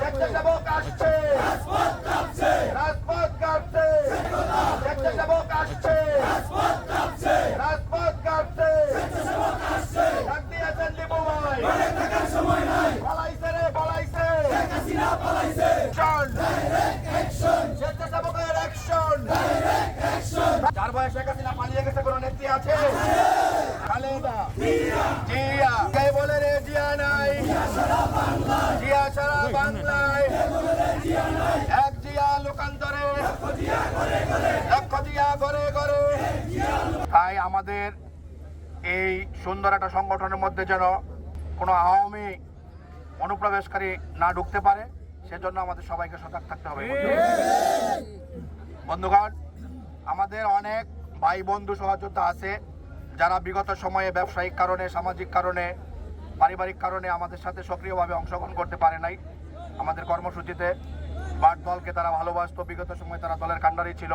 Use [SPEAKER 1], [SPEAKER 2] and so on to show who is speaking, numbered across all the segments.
[SPEAKER 1] দেখতে সেবক আসছে। রাজপথ কাটছে। দেখতে সেবক আসছে। রাজপথ কাটছে। ডাক দিয়েছেন রে, পালাইছে। স্বেচ্ছাসেবকের অ্যাকশন যার বয়স পালিয়ে গেছে, কোন নেত্রী আছে? কে বলে রে, জিয়া নাই? এক জিয়া তাই আমাদের এই সুন্দর একটা সংগঠনের মধ্যে যেন কোনো আওয়ামী অনুপ্রবেশকারী না ঢুকতে পারে, সেজন্য আমাদের সবাইকে সজাগ থাকতে হবে। বন্ধুগণ, আমাদের অনেক ভাই বন্ধু সহযোদ্ধা আছে, যারা বিগত সময়ে ব্যবসায়িক কারণে, সামাজিক কারণে পারিবারিক কারণে আমাদের সাথে সক্রিয়ভাবে অংশগ্রহণ করতে পারে নাই। আমাদের কর্মসূচিতে বাট দলকে তারা ভালোবাসত। বিগত সময়ে তারা দলের কাণ্ডারি ছিল।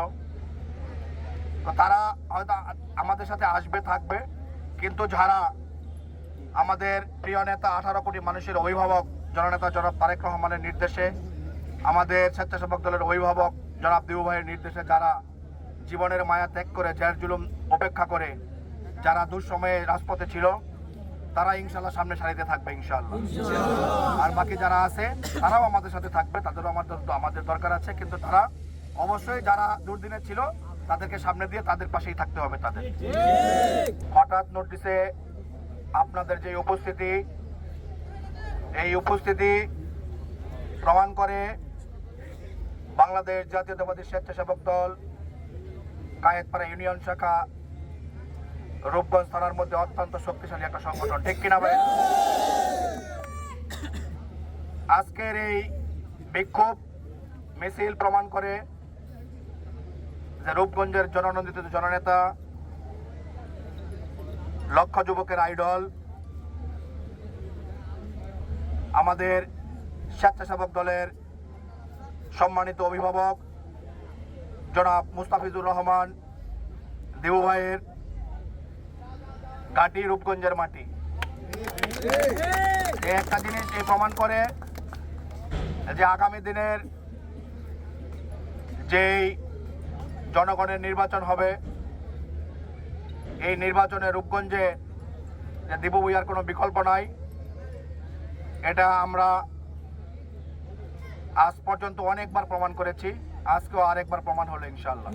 [SPEAKER 1] তো তারা হয়তো আমাদের সাথে আসবে, থাকবে। কিন্তু যারা আমাদের প্রিয় নেতা, আঠারো কোটি মানুষের অভিভাবক, জননেতা জনাব তারেক রহমানের নির্দেশে, আমাদের স্বেচ্ছাসেবক দলের অভিভাবক জনাব দিবু ভাইয়ের নির্দেশে যারা জীবনের মায়া ত্যাগ করে, জের জুলুম উপেক্ষা করে, যারা দুঃসময়ে রাজপথে ছিল তারা ইনশাল্লাহ সামনে সারিতে থাকবে ইনশাল্লাহ আর বাকি যারা আছে, তারাও আমাদের সাথে থাকবে, তাদেরও আমাদের আমাদের দরকার আছে, কিন্তু তারা অবশ্যই যারা দুর্দিনে ছিল, তাদেরকে সামনে দিয়ে তাদের পাশেই থাকতে হবে তাদের। হঠাৎ নোটিশে আপনাদের যে উপস্থিতি, এই উপস্থিতি প্রমাণ করে বাংলাদেশ জাতীয়তাবাদী স্বেচ্ছাসেবক দল, কায়েতপাড়া ইউনিয়ন শাখা রূপগঞ্জ থানার মধ্যে অত্যন্ত শক্তিশালী একটা সংগঠন, ঠিক কিনা ভাই? আজকের এই বিক্ষোভ মিছিল প্রমাণ করে যে রূপগঞ্জের জননন্দিত জননেতা, লক্ষ যুবকের আইডল, আমাদের স্বেচ্ছাসেবক দলের সম্মানিত অভিভাবক জনাব মুস্তাফিজুর রহমান, দেবু ভাইয়ের ঘাটি রূপগঞ্জের মাটি। একটা জিনিস এই প্রমাণ করে যে আগামী দিনের যেই জনগণের নির্বাচন হবে, এই নির্বাচনে রূপগঞ্জে যে কোনো বিকল্প নাই, এটা আমরা আজ পর্যন্ত অনেকবার প্রমাণ করেছি, আজকেও আরেকবার প্রমাণ হলো ইনশাল্লাহ